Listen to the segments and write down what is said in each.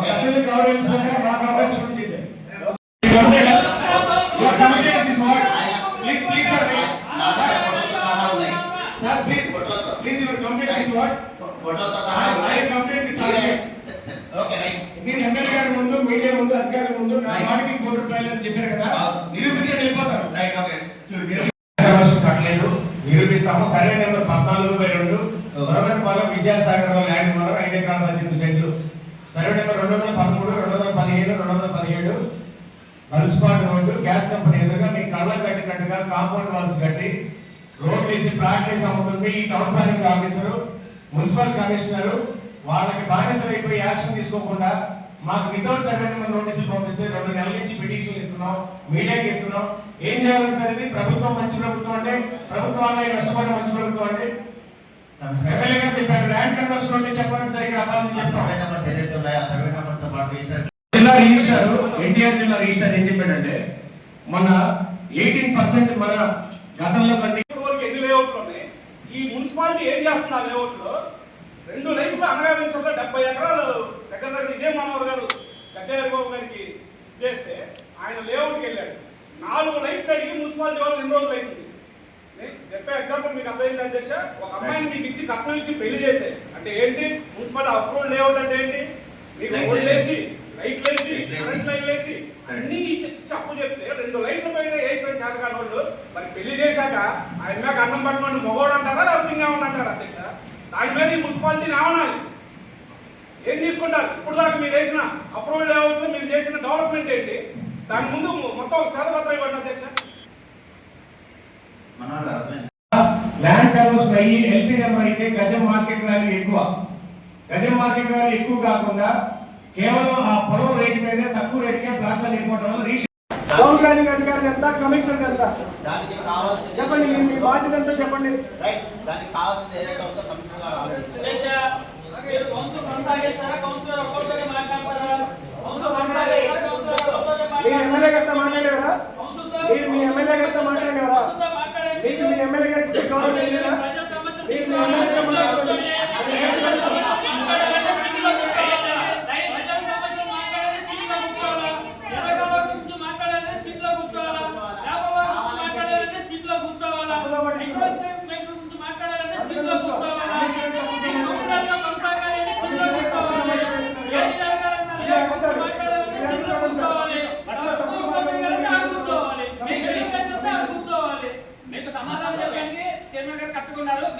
సభ్యులు గౌరవించకుండా మాకు అవకాశం చేశారు. is what? Please, please, sir. నా దగ్గర ఫోటోతో సహా complaint is subject. Okay right. మీరు ఎమ్మెల్యే గారి ముందు మీడియా ముందు అధికారుల ముందు నా వాడికి కోటి రూపాయలు అని చెప్పారు కదా నిరూపించడం వెళ్ళిపోతారు. Right okay. చూడండి అవకాశం కట్టలేదు. నిరూపిస్తాము. సర్వే నెంబర్ పద్నాలుగు బై రెండు దొరకటిపాలెం ల్యాండ్ ఓనర్ ఐదు ఎకరాల పద్దెనిమిది సెంట్లు. సర్వే నెంబర్ రెండు వందల పదమూడు రెండు వందల పదిహేను రెండు వందల పదిహేడు. మరుసుపాటు రోడ్డు గ్యాస్ కంపెనీ ఎదురుగా మీ కళ్ళ కట్టినట్టుగా కాంపౌండ్ వాల్స్ కట్టి రోడ్ వేసి ప్రాక్టీస్ వేసి ఈ town planning officer municipal commissioner వాళ్ళకి బానిసలు అయిపోయి యాక్షన్ తీసుకోకుండా మాకు వితౌట్ సర్వే నెంబర్ నోటీసులు పంపిస్తే రెండు నెలల నుంచి పిటిషన్లు ఇస్తున్నాం మీడియాకి ఇస్తున్నాం. ఏం చేయాలి సార్ ఇది? ప్రభుత్వం మంచి ప్రభుత్వం అంటే ప్రభుత్వాలే ఆదాయం నష్టపడిన మంచి ప్రభుత్వం అంటే ఎమ్మెల్యే గారు చెప్పారు. ల్యాండ్ కన్వర్షన్ ఉంటే చెప్పండి సార్ ఇక్కడ అపాలజీ చేస్తాం సర్వే నెంబర్స్ ఏదైతే ఉన్నాయో ఆ సర్వే నెంబర్స్తో పాటు రిజిస్టర్ జిల్లా రిజిస్టర్ ఎన్టీఆర్ జిల్లా రిజిస్టర్ ఏం. చెప్పాడంటే మన ఎయిటీన్ పర్సెంట్ మన గతంలో కంటే వరకు ఎన్ని లేఅవుట్లు ఉన్నాయి? ఈ మున్సిపాలిటీ ఏం చేస్తుంది ఆ లేఅవుట్లో రెండు లైట్లు అనగావించడంలో డెబ్బై ఎకరాలు దగ్గర దగ్గర ఇదే మనోహర్ గారు దగ్గర బాబు గారికి చేస్తే ఆయన లేఅవుట్కి వెళ్ళాడు. నాలుగు లైట్లు అడిగి మున్సిపాలిటీ వాళ్ళు ఎన్ని రోజులు అవుతుంది నేను చెప్పే ఎగ్జాంపుల్ అర్థమైంది అధ్యక్ష? ఒక అమ్మాయిని మీకు ఇచ్చి కట్నం ఇచ్చి పెళ్ళి చేస్తే అంటే ఏంటి? మున్సిపాలిటీ అప్రూవల్ లేఅవుట్ అంటే ఏంటి? మీకు Light రోడ్లు వేసి కరెంట్ లైట్లు వేసి అన్ని అప్పు చెప్తే రెండు లైట్ల పైన ఏ పని చేత కాని వాళ్ళు మరి పెళ్ళి చేశాక ఆయన మీద అన్నం పట్టుకోండి మగోడు అంటారా లేకపోతే ఇంకేమన్నా అంటారా అధ్యక్ష? దాని మీద ఈ మున్సిపాలిటీ రావనాలి ఏం తీసుకుంటారు? ఇప్పుడు దాకా మీరు వేసిన అప్రూవల్ లేఅవుట్ మీరు చేసిన డెవలప్మెంట్ ఏంటి? దాని ముందు మొత్తం ఒక శ్వేతపత్రం ఇవ్వండి అధ్యక్ష. గారు అర్థమైంది? ల్యాండ్ కన్వర్షన్ అయ్యి ఎల్పీ నెంబర్ అయితే గజం మార్కెట్ వాల్యూ ఎక్కువ. గజం మార్కెట్ వాల్యూ ఎక్కువ కాకుండా కేవలం ఆ పొలం రేటు మీదే తక్కువ రేటుకే ప్లాట్స్ అని ఇవ్వడం వల్ల రీష్ టౌన్ ప్లానింగ్ అధికారి ఎంత కమిషనర్ ఎంత? దానికి కావాల్సింది చెప్పండి మీ మీ బాధ్యత ఎంత చెప్పండి? రైట్ దానికి కావాల్సింది ఏదైతే ఉందో కమిషనర్ గారు మీరు కౌన్సిల్ కొనసాగిస్తారా? కౌన్సిలర్ ఒక్కొక్కరితో మాట్లాడతారా? కౌన్సిల్ కొనసాగిస్తారా? కౌన్సిలర్ ఒక్కొక్కరితో మీరు ఎమ్మెల్యే గారితో మాట్లాడతారా? మాట్లాడేవారా కౌన్సిల్తో- మీరు మీ ఎమ్మెల్యే గారితో మాట్లాడేవారా కౌన్సిల్తో మాట్లాడండి. మీకు మీ ఎమ్మెల్యే గారికి గౌరవం తెలియదా ప్రజల సమస్యలు మీరు మీ ఎమ్మెల్యే గారితో మాట్లాడండి మాట్లాడాలంటే సీట్లో కూర్చోవాలా? ప్రజల సమస్యలు మాట్లాడాలంటే సీట్లో కూర్చోవాలా? ఎర్రగొండ గురించి మాట్లాడాలంటే సీట్లో కూర్చోవాలా? వేపవాడ గురించి మాట్లాడాలంటే సీట్లో కూర్చోవాలా? ఎంక్రోచ్మెంట్ గురించి మాట్లాడాలంటే సీట్లో కూర్చోవాలా? కౌన్సిలర్గా కొనసాగాలంటే సీట్లో కూర్చోవాలా? ఏది జరగాలన్నా మాట్లాడాలంటే సీట్లో కూర్చోవాలి. ఒక్కొక్కరిగా ఆడ కూర్చోవాలి. మీకు ఏం చెప్తే ఆడ కూర్చోవాలి. మీకు సమాధానం చెప్పడానికి చైర్మన్ గారు కట్టుకున్నారు మీరు సీట్లో కూర్చొని సమాధానం చెప్పాలి రెండు మీటింగ్స్ ఉన్నాయి ఒకటి ఇంకొక విషయం సార్. ఇంకొక విషయం ఉంది మనోహర్ గారు వేపల మీద మీరు మాట్లాడితే మాకు అవకాశం మనోహర్ గారు మీరు పైన కూర్చోండి అయితే చాలా సేపు క్లోజ్ చేస్తానండి పైన కూర్చొని నేను మాట్లాడండి చెప్పి క్లోజ్ చేస్తానండి మీరు హామీ ఇచ్చుకెళ్ళిపోతా హామీ హామీ ఇచ్చారు ఎమ్మెల్యే గారు. అయితే హామీ వెళ్ళిపోతా కౌన్సిలర్ కొనసాగించండి right, sir. Right. Councillor councillor right,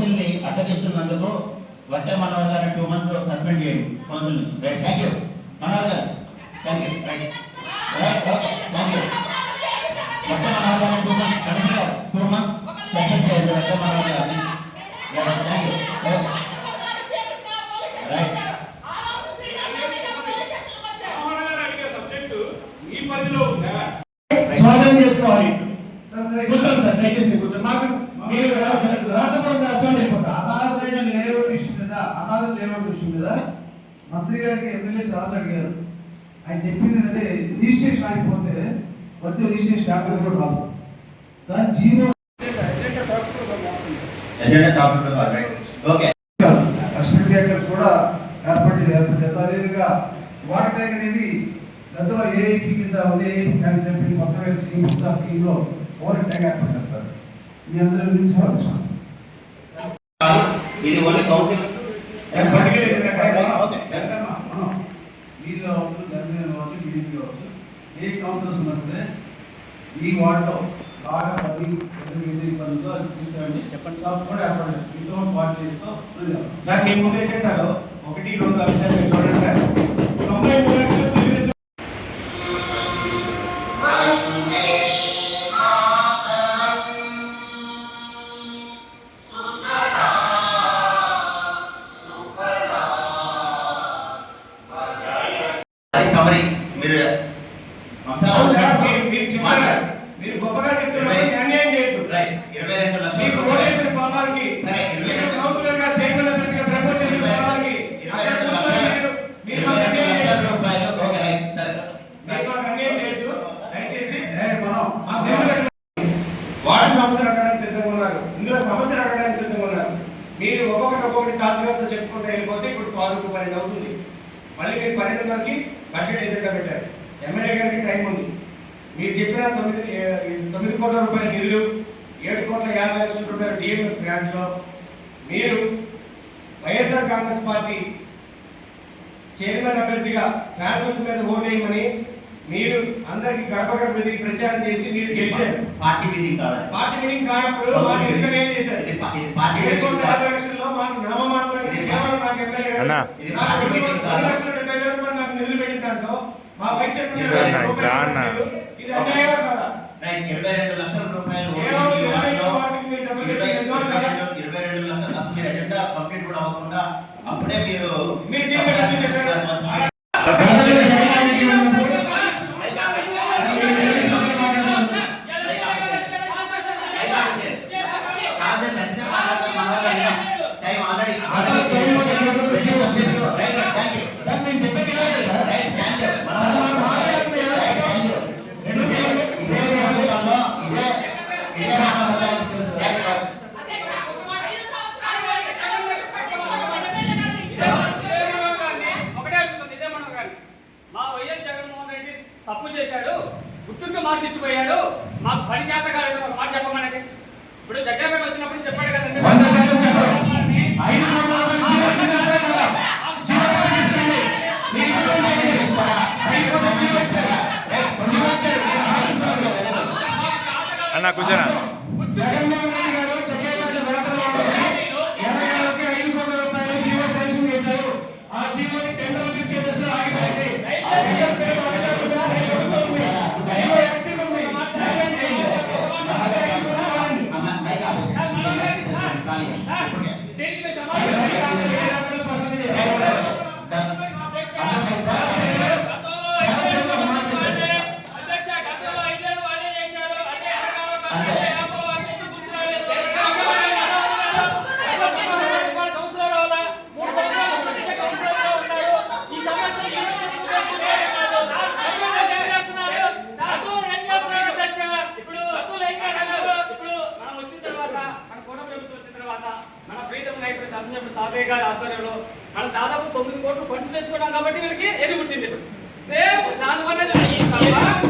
కౌన్సిల్ని అడ్డగిస్తున్నందుకు వడ్డే మనోహర్ గారిని టూ మంత్స్ సస్పెండ్ చేయండి కౌన్సిల్ నుంచి. రైట్ థ్యాంక్ యూ మనోహర్ గారు. Thank you right right okay thank you Vadde Manohar గారిని two months commissioner two months suspend చేయండి వడ్డే మనోహర్ గారిని. థ్యాంక్ యూ మంత్రి గారికి ఎమ్మెల్యే చాలా అడిగారు. ఆయన చెప్పింది ఏంటంటే రిజిస్ట్రేషన్ ఆగిపోతే వచ్చే రిజిస్ట్రేషన్ డాక్టర్ కూడా రాదు. దాని జీవో కూడా ఏర్పాటు ఏర్పాటు చేస్తారు అదేవిధంగా వాటర్ ట్యాంక్ అనేది గతంలో ఏఐపి కింద ఏఐపి కానీ స్కీమ్ కొత్త స్కీమ్లో వాటర్ ట్యాంక్ ఏర్పాటు చేస్తారు. మీ అందరి గురించి ఇది ఓన్లీ కౌన్సిల్ ఏ కౌన్సిల్స్ ఉన్నా సరే ఈ వార్డులో బాగా పది ఎనిమిది ఇబ్బంది ఉందో అది తీసుకురండి. చెప్పండి. నాకు కూడా ఏర్పడలేదు మీతో పార్టీతో నాకు ఏముంది ఏంటంటారు ఒకటి రెండు అంశాలు ఇంపార్టెంట్ సార్. మీరు ఒక్కొక్కటి ఒక్కొక్కటి తాతగారితో చెప్పుకుంటూ వెళ్ళిపోతే ఇప్పుడు పాలకు పన్నెండు అవుతుంది. మళ్ళీ మీరు పన్నెండు వరకు బడ్జెట్ ఎదురుగా పెట్టారు. ఎమ్మెల్యే గారికి టైం ఉంది. మీరు చెప్పిన తొమ్మిది తొమ్మిది కోట్ల రూపాయల నిధులు ఏడు కోట్ల యాభై లక్షల రూపాయల డిఎంఎఫ్ గ్రాంట్లో మీరు వైఎస్ఆర్ కాంగ్రెస్ పార్టీ చైర్మన్ అభ్యర్థిగా ఫ్యాన్ మీద ఓటేయమని మీరు అందరికి గడప గడప దిగి ప్రచారం చేసి మీరు గెలిచారు. పార్టీ మీటింగ్ కావాలి. పార్టీ మీటింగ్ కానప్పుడు మాకు ఎక్కడ ఏం చేశారు? పార్టీ ఎలక్షన్లో మాకు నామ మాత్రం కేవలం నాకు ఎమ్మెల్యే పది లక్షల డెబ్బై వేల రూపాయలు నాకు నిధులు పెట్టిన దాంట్లో మా పై ఇది అన్యాయం కదా. ఇరవై రెండు లక్షలు కాలేదు మాకు పని చేత కాలేదు ఒక మాట చెప్పమనండి. ఇప్పుడు దగ్గర మేము వచ్చినప్పుడు చెప్పాలి కదండి. అన్న కూర్చోరా. జగన్మోహన్ రెడ్డి గారు காலிங்க దాదాపు తొమ్మిది కోట్లు ఫండ్స్ తెచ్చుకున్నాం కాబట్టి వీళ్ళకి ఎలుగుట్టింది సేమ్ దానివల్ల